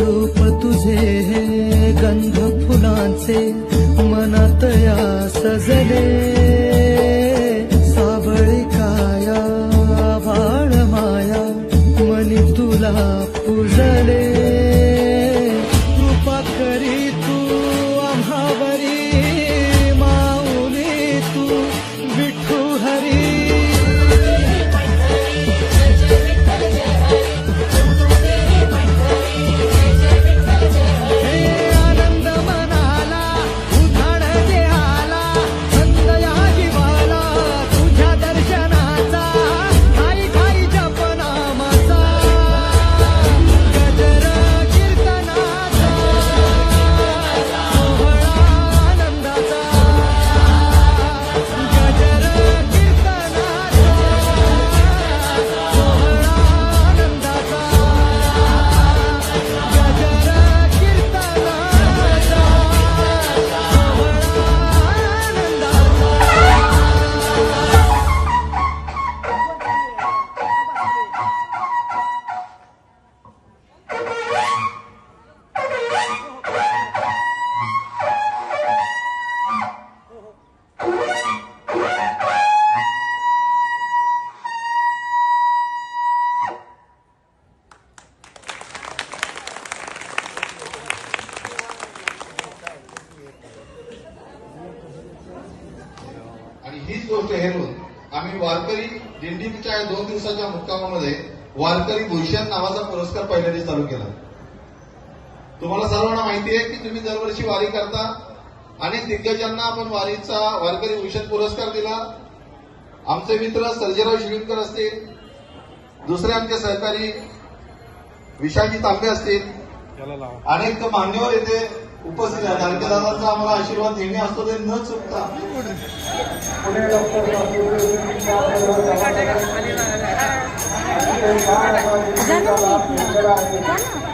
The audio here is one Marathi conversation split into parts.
रूप तुझे गंध फुलांचे मनातया सजले। सावळी काया भाळ माया मनी तुला पूजले। कृपा करी तू आम्हावरी माऊली तू विठू हरी। आम्ही वारकरी दिंडीच्या दोन दिवसाच्या मुक्कामामध्ये वारकरी भूषण नावाचा पुरस्कार पहिल्यांदा चालू केला. तुम्हाला सर्वांना माहिती आहे की तुम्ही दरवर्षी वारी करता. अनेक दिग्गजांना आपण वारीचा वारकरी भूषण पुरस्कार दिला. आमचे मित्र सर्जेराव शिविलकर असतील. दुसरे आमचे सहकारी विशालजी तांबे असतील. अनेक मान्यवर येथे उपस्थित आहे. तारखेदारांचा आम्हाला आशीर्वाद नेहमी असतो ते न चुकता. डोळ्यात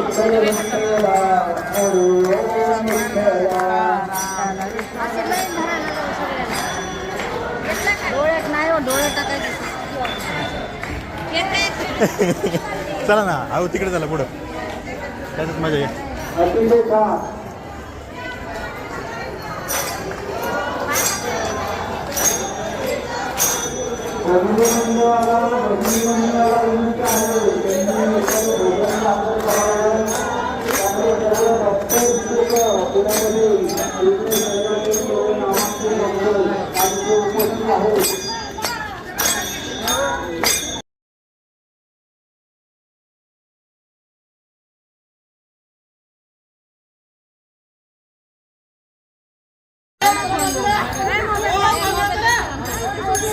चला ना अहो तिकडे चला पुढं. त्याच्यात मजा आहे?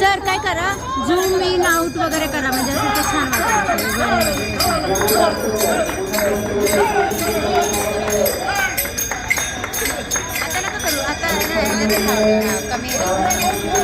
सर काय करा? झूम इन आउट वगैरे करा. म्हणजे असं ते छान वाटतं. कमी करायचं